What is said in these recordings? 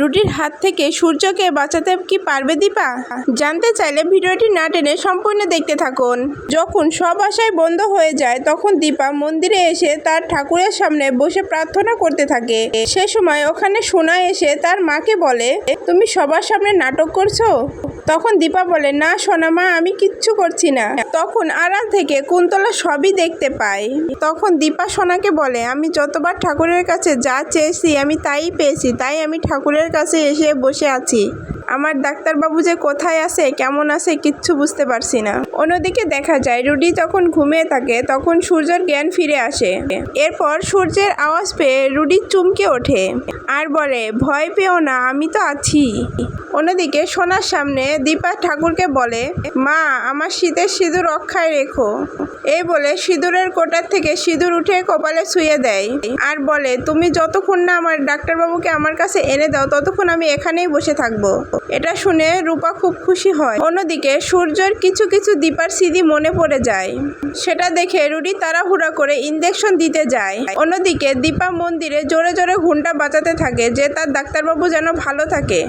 রুটির হাত থেকে সূর্যকে বাঁচাতে কি পারবে দীপা? জানতে চাইলে ভিডিওটি না টেনে সম্পূর্ণ দেখতে থাকুন। যখন সব আশায় বন্ধ হয়ে যায়, তখন দীপা মন্দিরে এসে তার ঠাকুরের সামনে বসে প্রার্থনা করতে থাকে। সে সময় ওখানে সোনা এসে তার মাকে বলে তুমি সবার সামনে নাটক করছ? তখন দীপা বলে, না সোনা মা, আমি কিচ্ছু করছি না। তখন আড়াল থেকে কুন্তলা সবই দেখতে পায়। তখন দীপা সোনাকে বলে, আমি যতবার ঠাকুরের কাছে যা চেয়েছি, আমি তাই পেয়েছি, তাই আমি ঠাকুরের কাছে এসে বসে আছি। আমার ডাক্তারবাবু যে কোথায় আছে, কেমন আছে কিচ্ছু বুঝতে পারছি না। অন্যদিকে দেখা যায়, রুডি যখন ঘুমিয়ে থাকে, তখন সূর্যের জ্ঞান ফিরে আসে। এরপর সূর্যের আওয়াজ পেয়ে রুডি চমকে ওঠে আর বলে, ভয় পেও না, আমি তো আছি। অন্যদিকে সোনার সামনে দীপা ঠাকুরকে বলে, মা, আমার শীতের সিঁদুর রক্ষায় রেখো। এই বলে সিঁদুরের কোটার থেকে সিঁদুর উঠে কপালে ছুঁয়ে দেয় আর বলে, তুমি যতক্ষণ না আমার ডাক্তারবাবুকে আমার কাছে এনে দাও, ততক্ষণ আমি এখানেই বসে থাকব। এটা শুনে রূপা খুব খুশি হয়। অন্যদিকে সূর্যের কিছু কিছু দীপার স্মৃতি মনে পড়ে যায়। সেটা দেখে রুডি তাড়াহুড়া করে ইঞ্জেকশন দিতে যায়। অন্যদিকে দীপা মন্দিরে জোরে জোরে ঘুমটা বাঁচাতে থাকে যে তার ডাক্তারবাবু যেন ভালো থাকে।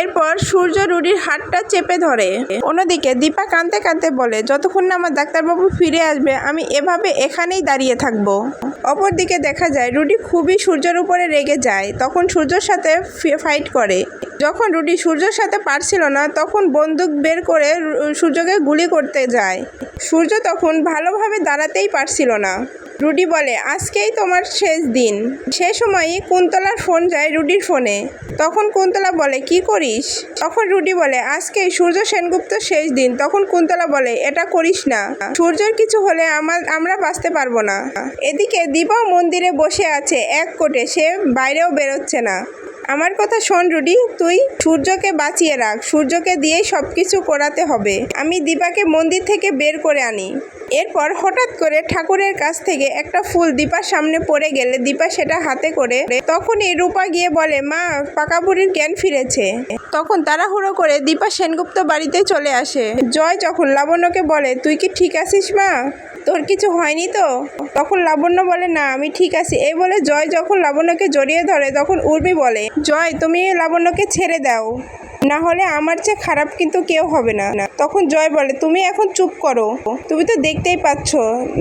এরপর সূর্য রুডির হাতটা চেপে ধরে। অন্যদিকে দীপা কাঁদতে কাঁদতে বলে, যতক্ষণ না আমার ডাক্তারবাবু ফিরে আসবে, আমি এভাবে এখানেই দাঁড়িয়ে থাকব। অপরদিকে দেখা যায়, রুডি খুবই সূর্যের উপরে রেগে যায়। তখন সূর্যর সাথে ফাইট করে। যখন রুডি সূর্যর সাথে পারছিল না, তখন বন্দুক বের করে সূর্যকে গুলি করতে যায়। সূর্য তখন ভালোভাবে দাঁড়াতেই পারছিল না। রুডি বলে, আজকেই তোমার শেষ দিন। সে সময়ই কুন্তলার ফোন যায় রুডির ফোনে। তখন কুন্তলা বলে, কি করিস? তখন রুডি বলে, আজকেই সূর্য সেনগুপ্ত শেষ দিন। তখন কুন্তলা বলে, এটা করিস না। সূর্যের কিছু হলে আমার, আমরা বাঁচতে পারব না। এদিকে দীপাও মন্দিরে বসে আছে এক কোটে, সে বাইরেও বেরোচ্ছে না। আমার কথা শোন রুডি, তুই সূর্যকে বাঁচিয়ে রাখ। সূর্যকে দিয়েই সব কিছু করাতে হবে। আমি দীপাকে মন্দির থেকে বের করে আনি। এরপর হঠাৎ করে ঠাকুরের কাছ থেকে একটা ফুল দীপার সামনে পড়ে গেলে দীপা সেটা হাতে করে তখনই রূপা গিয়ে বলে, মা, পাকা বুড়ির জ্ঞান ফিরেছে। তখন তাড়াহুড়ো করে দীপা সেনগুপ্ত বাড়িতে চলে আসে। জয় যখন লাবণ্যকে বলে, তুই কি ঠিক আছিস, মা? তোর কিছু হয়নি তো? তখন লাবণ্য বলে, না, আমি ঠিক আছি। এই বলে জয় যখন লাবণ্যকে জড়িয়ে ধরে, তখন উর্মি বলে, জয়, তুমি লাবণ্যকে ছেড়ে দাও। না হলে আমার চেয়ে খারাপ কিন্তু কেউ হবে না। তখন জয় বলে, তুমি এখন চুপ করো। তুমি তো দেখতেই পাচ্ছ,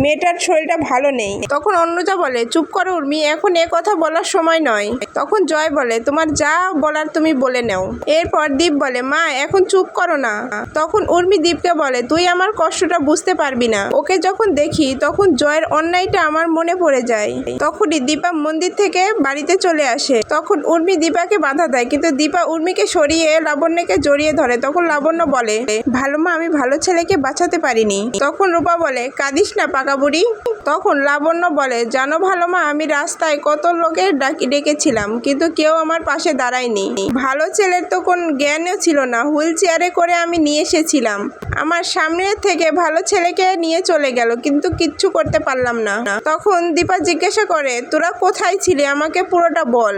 মেয়েটার শরীরটা ভালো নেই। তখন অন্যজা বলে, চুপ করো উর্মি, এখন এ কথা বলার সময় নয়। তখন জয় বলে, তোমার যা বলার তুমি বলে নাও। এরপর দীপ বলে, মা, এখন চুপ করো না। তখন উর্মি দীপকে বলে, তুই আমার কষ্টটা বুঝতে পারবি না। ওকে যখন দেখি, তখন জয়ের অন্যায়টা আমার মনে পড়ে যায়। তখনই দীপা মন্দির থেকে বাড়িতে চলে আসে। তখন উর্মি দীপাকে বাধা দেয়, কিন্তু দীপা উর্মিকে সরিয়ে লাবণ্যকে জড়িয়ে ধরে, তখন লাবণ্য বলে, ভালো মা, আমি ভালো ছেলেকে বাঁচাতে পারিনি। তখন রূপা বলে, কাঁদিস না পাকা বুড়ি। তখন লাবণ্য বলে, জানো ভালো মা, আমি রাস্তায় কত লোকের ডাকি, ডেকেছিলাম, কিন্তু কেউ আমার পাশে দাঁড়ায়নি। ভালো ছেলের তো কোন জ্ঞানও ছিল না, হুইল চেয়ারে করে আমি নিয়ে এসেছিলাম। আমার সামনে থেকে ভালো ছেলেকে নিয়ে চলে গেল, কিন্তু কিচ্ছু করতে পারলাম না। তখন দীপা জিজ্ঞাসা করে, তোরা কোথায় ছিলি? আমাকে পুরোটা বল।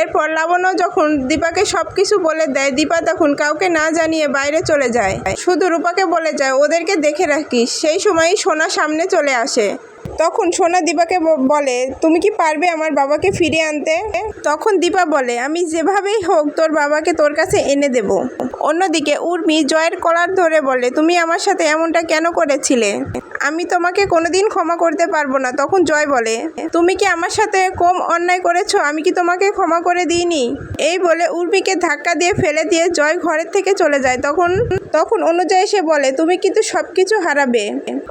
এরপর লাবণ্য যখন দীপাকে সবকিছু বলে দেয় দীপা তখন কাউকে না জানিয়ে বাইরে চলে যায়। শুধু রূপাকে বলে যায়, ওদেরকে দেখে রাখিস, সেই সময়ই সোনা সামনে চলে আসে। তখন সোনা দীপাকে বলে, তুমি কি পারবে আমার বাবাকে ফিরিয়ে আনতে? তখন দীপা বলে, আমি যেভাবেই হোক তোর বাবাকে তোর কাছে এনে দেব। অন্যদিকে উর্মি জয়ের কলার ধরে বলে, তুমি আমার সাথে এমনটা কেন করেছিলে? আমি তোমাকে কোনোদিন ক্ষমা করতে পারব না। তখন জয় বলে, তুমি কি আমার সাথে কম অন্যায় করেছ? আমি কি তোমাকে ক্ষমা করে দিইনি? এই বলে উর্মিকে ধাক্কা দিয়ে ফেলে দিয়ে জয় ঘরের থেকে চলে যায়। তখন তখন অনুজয় এসে বলে, তুমি কিন্তু সব কিছু হারাবে।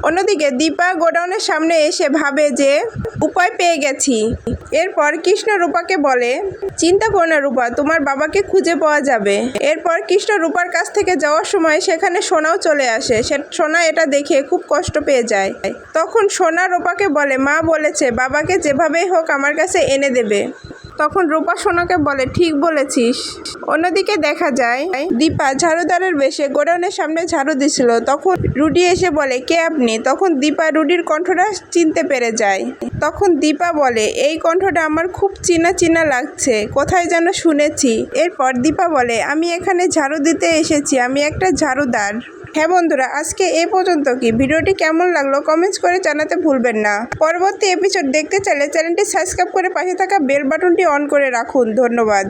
অন্যদিকে দীপা গোডাউনের সামনে এসে ভাবে যে, উপায় পেয়ে গেছি। এরপর কৃষ্ণ রূপাকে বলে, চিন্তা করো না রূপা, তোমার বাবাকে খুঁজে পাওয়া যাবে। এরপর কৃষ্ণ রূপার কাছ থেকে যাওয়ার সময় সেখানে সোনাও চলে আসে। সে, সোনা এটা দেখে খুব কষ্ট পেয়ে যায়। তখন সোনা রূপাকে বলে, মা বলেছে, বাবাকে যেভাবেই হোক আমার কাছে এনে দেবে। তখন রূপা সোনাকে বলে, ঠিক বলেছিস। অন্যদিকে দেখা যায়, দীপা ঝাড়ুদারের বেশে গোডাউনের সামনে ঝাড়ু দিছিল। তখন রুডি এসে বলে, কে আপনি? তখন দীপা রুডির কণ্ঠটা চিনতে পেরে যায়। তখন দীপা বলে, এই কণ্ঠটা আমার খুব চেনা চিনা লাগছে, কোথায় যেন শুনেছি। এরপর দীপা বলে, আমি এখানে ঝাড়ু দিতে এসেছি, আমি একটা ঝাড়ুদার। হ্যাঁ বন্ধুরা, আজকে এ পর্যন্ত কি? ভিডিওটি কেমন লাগল কমেন্টস করে জানাতে ভুলবেন না। পরবর্তী এপিসোড দেখতে চাইলে চ্যানেলটি সাবস্ক্রাইব করে পাশে থাকা বেল বাটনটি অন করে রাখুন। ধন্যবাদ।